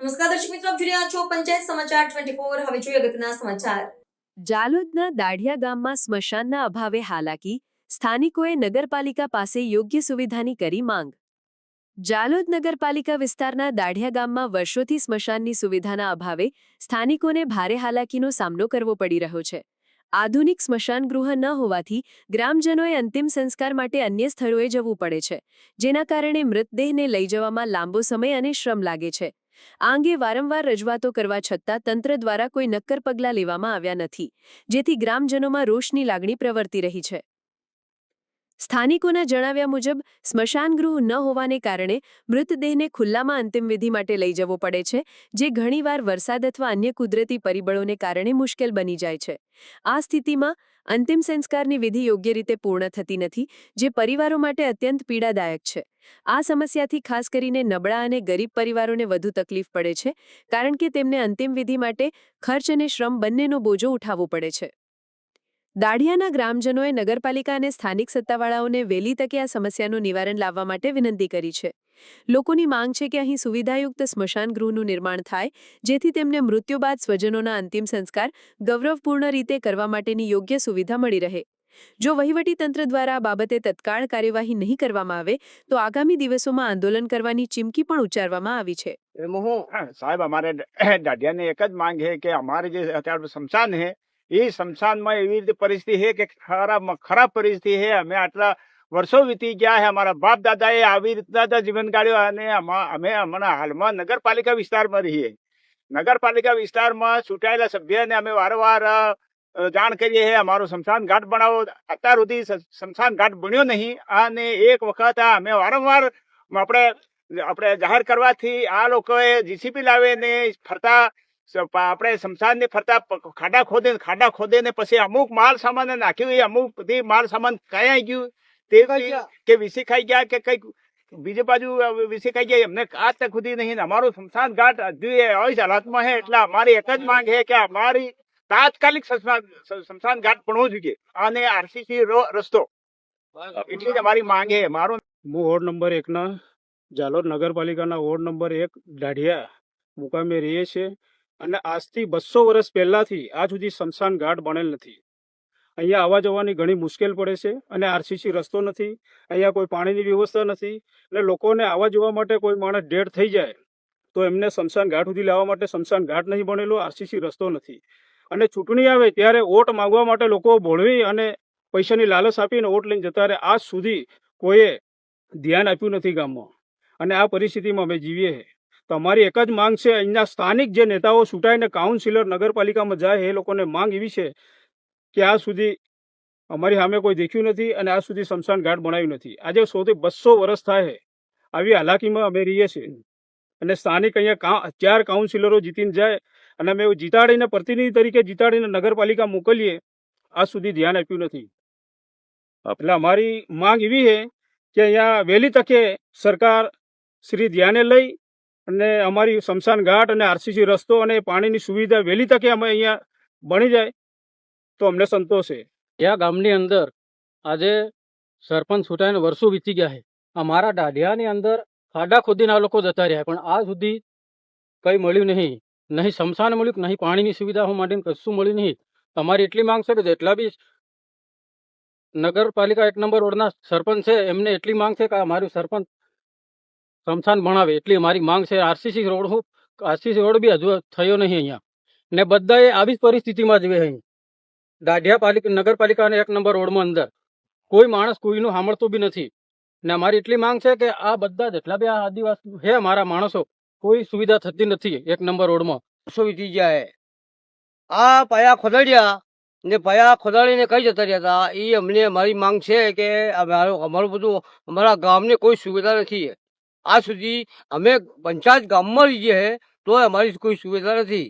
નમસ્કાર દર્શક મિત્રો, આપ જોઈ રહ્યા છો પંચાયત સમાચાર 24 હવે જોઈએ અગત્યના સમાચાર. જાલોદના દાઢિયા ગામમાં સ્મશાનના અભાવે હાલાકી, સ્થાનિકોએ નગરપાલિકા પાસે યોગ્ય સુવિધાની કરી માંગ. જાલોદ નગરપાલિકા વિસ્તારના દાઢિયા ગામમાં વર્ષોથી સ્મશાનની સુવિધાના અભાવે સ્થાનિકોને ભારે હાલાકીનો સામનો કરવો પડી રહ્યો છે. આધુનિક સ્મશાન ગૃહ ન હોવાથી ગ્રામજનોએ અંતિમ સંસ્કાર માટે અન્ય સ્થળોએ જવું પડે છે, જેના કારણે મૃતદેહને લઈ જવામાં લાંબો સમય અને શ્રમ લાગે છે. આ અંગે વારંવાર રજૂઆતો કરવા છતાં તંત્ર દ્વારા કોઈ નક્કર પગલાં લેવામાં આવ્યા નથી, જેથી ગ્રામજનોમાં રોષની લાગણી પ્રવર્તી રહી છે. સ્થાનિકોના જણાવ્યા મુજબ, સ્મશાનગૃહ ન હોવાને કારણે મૃતદેહને ખુલ્લામાં અંતિમ વિધિ માટે લઈ જવો પડે છે, જે ઘણીવાર વરસાદ અથવા અન્ય કુદરતી પરિબળોને કારણે મુશ્કેલ બની જાય છે. આ સ્થિતિમાં અંતિમ સંસ્કારની વિધિ યોગ્ય રીતે પૂર્ણ થતી નથી, જે પરિવારો માટે અત્યંત પીડાદાયક છે. આ સમસ્યાથી ખાસ કરીને નબળા અને ગરીબ પરિવારોને વધુ તકલીફ પડે છે, કારણ કે તેમને અંતિમ વિધિ માટે ખર્ચ અને શ્રમ બંનેનો બોજો ઉઠાવવો પડે છે. દાઢિયાના ગ્રામજનોએ નગરપાલિકા અને સ્થાનિક સત્તાવાળાઓને વહેલી તકે આ સમસ્યાનું નિવારણ લાવવા માટે વિનંતી કરી છે. લોકોની માંગ છે કે અહીં સુવિધાયુક્ત સ્મશાન ગૃહનું નિર્માણ થાય, જેથી તેમને મૃત્યુ બાદ સ્વજનોના અંતિમ સંસ્કાર ગૌરવપૂર્ણ રીતે કરવા માટેની યોગ્ય સુવિધા મળી રહે. જો વહીવટીતંત્ર દ્વારા આ બાબતે તત્કાળ કાર્યવાહી નહીં કરવામાં આવે, તો આગામી દિવસોમાં આંદોલન કરવાની ચીમકી પણ ઉચ્ચારવામાં આવી છે. સાહેબ, અમારે દાઢિયાને એક જ માંગ છે કે અમારે જે અત્યારે સ્મશાન છે એ સ્મશાનમાં એવી રીતે પરિસ્થિતિ છે કે ખરાબ ખરાબ પરિસ્થિતિ છે અમે આટલા વર્ષો વીતી ગયા છે અમારા બાપ દાદાએ આવી રીતના જીવન કાઢ્યું અને અમે હમણાં હાલમાં નગરપાલિકા વિસ્તારમાં રહીએ. નગરપાલિકા વિસ્તારમાં ચૂંટાયેલા સભ્યને અમે વારંવાર જાણ કરીએ છીએ અમારો સ્મશાન ઘાટ બનાવો. અત્યાર સુધી સ- શમશાન ઘાટ બન્યો નહીં અને એક વખત આ અમે વારંવાર આપણે આપણે જાહેર કરવાથી આ લોકોએ જીસીપી લાવીને ફરતા આપણે શમશાનને ફરતા ખાડા ખોદે ખાડા ખોદે ને પછી અમુક માલ સામાન નાખ્યું. અમુક બધી માલ સામાન કયા ગયું? તે કે વિસી ખાઈ ગયા કે કંઈક બીજી બાજુ વિસી ખાઈ ગયા? એમને આજ તક સુધી નહીં. અમારું સ્મશાન ઘાટ હજુ એ જ હાલતમાં છે એટલે અમારી એક જ માંગ છે કે અમારી તાત્કાલિક સ્મશાન શમશાન ઘાટ પણ જોઈએ. અને આરસીસી રસ્તો. એટલી જ અમારી માંગ છે. મારો હું વોર્ડ નંબર એકના જાલોદ નગરપાલિકાના વોર્ડ નંબર એક દાઢિયા મુકામે રહીએ છીએ અને આજથી બસો વર્ષ પહેલાંથી આજ સુધી સ્મશાન ઘાટ બનેલ નથી. અહીંયા આવવા જવાની ઘણી મુશ્કેલ પડે છે અને આરસીસી રસ્તો નથી. અહીંયા કોઈ પાણીની વ્યવસ્થા નથી અને લોકોને આવવા જવા માટે કોઈ માણસ ડેડ થઈ જાય તો એમને સ્મશાન ઘાટ સુધી લાવવા માટે સ્મશાન ઘાટ નહીં બનેલો આરસીસી રસ્તો નથી. અને ચૂંટણી આવે ત્યારે વોટ માંગવા માટે લોકો ભોળવી અને પૈસાની લાલચ આપીને વોટ લઈને જતા રહે. આજ સુધી કોઈએ ધ્યાન આપ્યું નથી ગામમાં. અને આ પરિસ્થિતિમાં અમે જીવીએ છીએ. તો અમારી એક જ માંગ છે, અહીંના સ્થાનિક જે નેતાઓ છૂટાઈને કાઉન્સિલર નગરપાલિકામાં જાય એ લોકોને માંગ એવી છે કે આ સુધી અમારી સામે કોઈ દેખ્યું નથી અને આ સુધી શમશાન ઘાટ બનાવ્યું નથી. આજે સૌથી બસો વર્ષ થાય છે. આવી હાલાકીમાં અમે રહીએ છીએ. અને સ્થાનિક અહીંયા ચાર કાઉન્સિલરો જીતીને જાય અને અમે જીતાડીને પ્રતિનિધિ તરીકે જીતાડીને નગરપાલિકા મોકલીએ આ સુધી ધ્યાન આપ્યું નથી. એટલે અમારી માંગ એવી છે કે અહીંયા વહેલી તકે સરકાર શ્રી ધ્યાને લઈ અને અમારી શમશાન ઘાટ અને આરસીસી રસ્તો અને પાણીની સુવિધા વહેલી તકે અમે અહીંયા બની જાય તો અમને સંતોષ. છે આ ગામની અંદર આજે સરપંચ છૂટાઈને વર્ષો વીતી ગયા છે. અમારા દાઢિયાની અંદર ખાડા ખોદીને આ લોકો જતા રહ્યા પણ આ સુધી કંઈ મળ્યું નહીં. નહીં શમશાન મળ્યું નહીં પાણીની સુવિધાઓ માટેનું કશું મળ્યું નહીં. તમારી એટલી માંગ છે કે જેટલા બી નગરપાલિકા એક નંબર રોડના સરપંચ છે, એમને એટલી માંગ છે કે અમારું સરપંચ શમશાન ભણાવે. એટલી અમારી માંગ છે. આરસીસી રોડ હું, આરસીસી રોડ બી હજુ થયો નહીં અહીંયા. ને બધાએ આવી જ પરિસ્થિતિમાં જીવે અહીં. દાઢિયા પાલિકા, નગરપાલિકાના એક નંબર રોડમાં અંદર. કોઈ માણસ કોઈનું સાંભળતું બી નથી. ને અમારી એટલી માંગ છે કે આ બધા જેટલા બી આ આદિવાસી છે અમારા માણસો કોઈ સુવિધા થતી નથી એક નંબર રોડમાં. વર્ષો વીતી ગયા આ પયા ખોદાડ્યા ને પયા ખોદાડીને કઈ જતા રહ્યા હતા? એ અમને અમારી માંગ છે કે અમારું અમારું બધું અમારા ગામને કોઈ સુવિધા નથી આ સુધી અમે પંચાયત ગામમાં રહીએ છે તોય અમારી કોઈ સુવિધા નથી.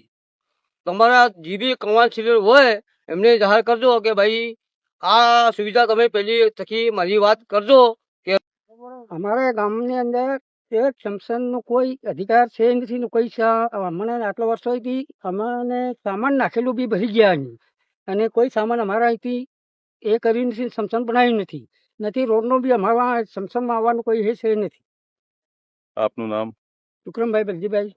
તમારા જે બી કાઉન્સિલર હોય એમને જાહેર કરજો કે ભાઈ આ સુવિધા તમે પેલી થકી મારી વાત કરજો કે અમારા ગામની અંદર એક શમશાનનો કોઈ અધિકાર છે નથી ને કોઈ અમને આટલા વર્ષોથી અમને સામાન નાખેલું બી ભરી ગયા અને કોઈ સામાન અમારા અહીંથી એ કર્યું નથી શમશાન બનાવ્યું નથી. નથી રોડનો બી અમારા શમશાનમાં આવવાનું કોઈ એ છે નથી. આપનું નામ? વિક્રમભાઈ બલજીભાઈ.